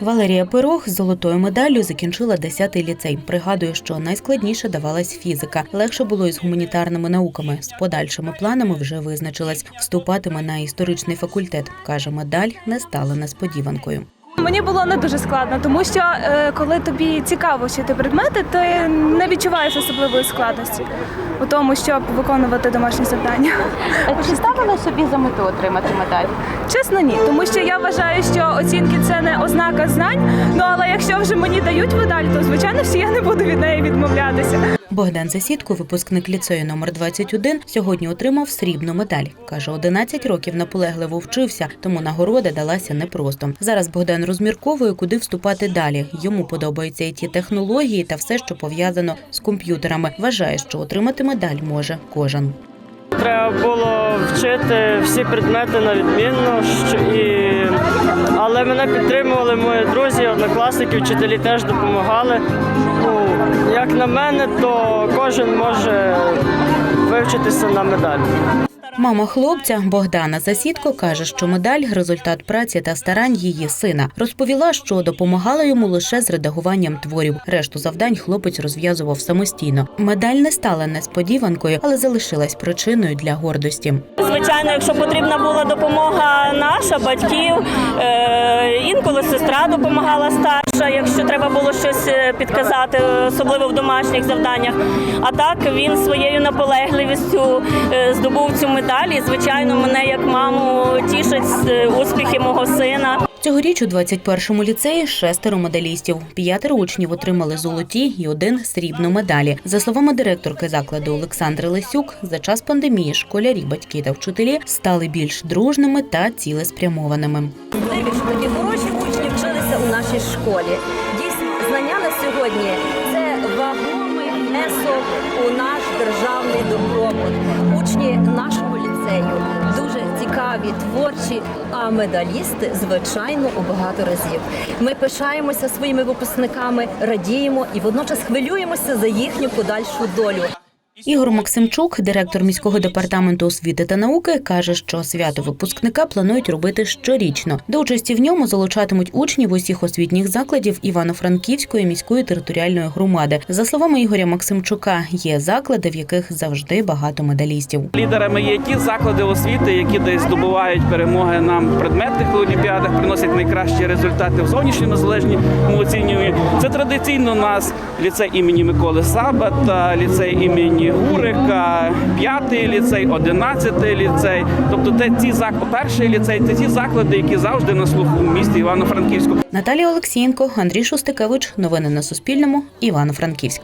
Валерія Пирог з золотою медаллю закінчила 10-й ліцей. Пригадує, що найскладніше давалась фізика. Легше було із гуманітарними науками. З подальшими планами вже визначилась. Вступатиме на історичний факультет. каже, медаль не стала несподіванкою. Мені було не дуже складно, тому що е, коли тобі цікаво вчити предмети, ти не відчуваєш особливої складності у тому, щоб виконувати домашні завдання. Чи ставили собі за мету отримати медаль? Чесно, ні, тому що я вважаю, що оцінки це не ознака знань. Ну але якщо вже мені дають медаль, то звичайно що я не буду від неї відмовлятися. Богдан Засідко, випускник ліцею номер 21, сьогодні отримав срібну медаль. Каже, 11 років наполегливо вчився, тому нагорода далася непросто. Зараз Богдан розмірковує, куди вступати далі. Йому подобаються і ті технології та все, що пов'язано з комп'ютерами. Вважає, що отримати медаль може кожен. Треба було вчити всі предмети на відмінно, і... але мене підтримували мої друзі, однокласники, вчителі теж допомагали. Як на мене, то кожен може вивчитися на медаль. Мама хлопця Богдана Засідко каже, що медаль результат праці та старань її сина. Розповіла, що допомагала йому лише з редагуванням творів. Решту завдань хлопець розв'язував самостійно. Медаль не стала несподіванкою, але залишилась причиною для гордості. Звичайно, якщо потрібна була допомога наша, батьків, е, інколи сестра допомагала старша, якщо треба було щось е, підказати, особливо в домашніх завданнях. А так він своєю наполегливістю е, здобув цю медаль. І, звичайно, мене як маму тішать е, успіхи мого сина. Цьогоріч у 21-му ліцеї шестеро медалістів. П'ятеро учнів отримали золоті і один срібну медалі. За словами директорки закладу Олександри Лисюк, за час пандемії школярі, батьки та вчителі стали більш дружними та цілеспрямованими. Щоб такі хороші нашій школі. Дійсно, знання на сьогодні це вагомий внесок у наш державний добробут. Учні нашого ліцею дуже цікаві, творчі, а медалісти, звичайно, у багато разів. Ми пишаємося своїми випускниками, радіємо і водночас хвилюємося за їхню подальшу долю. Ігор Максимчук, директор міського департаменту освіти та науки, каже, що свято випускника планують робити щорічно. До участі в ньому залучатимуть учнів усіх освітніх закладів Івано-Франківської міської територіальної громади. За словами Ігоря Максимчука, є заклади, в яких завжди багато медалістів. Лідерами є ті заклади освіти, які десь здобувають перемоги нам в предметних олімпіадах, приносять найкращі результати в зовнішньому незалежному оцінюванні. Це традиційно у нас ліцей імені Миколи Сабата, ліцей імені Гурика, п'ятий ліцей, одинадцятий ліцей. Тобто, те ці зак... перший ліцей, це ті заклади, які завжди на слуху в місті Івано-Франківську. Наталія Олексієнко, Андрій Шустикевич. Новини на Суспільному. Івано-Франківськ.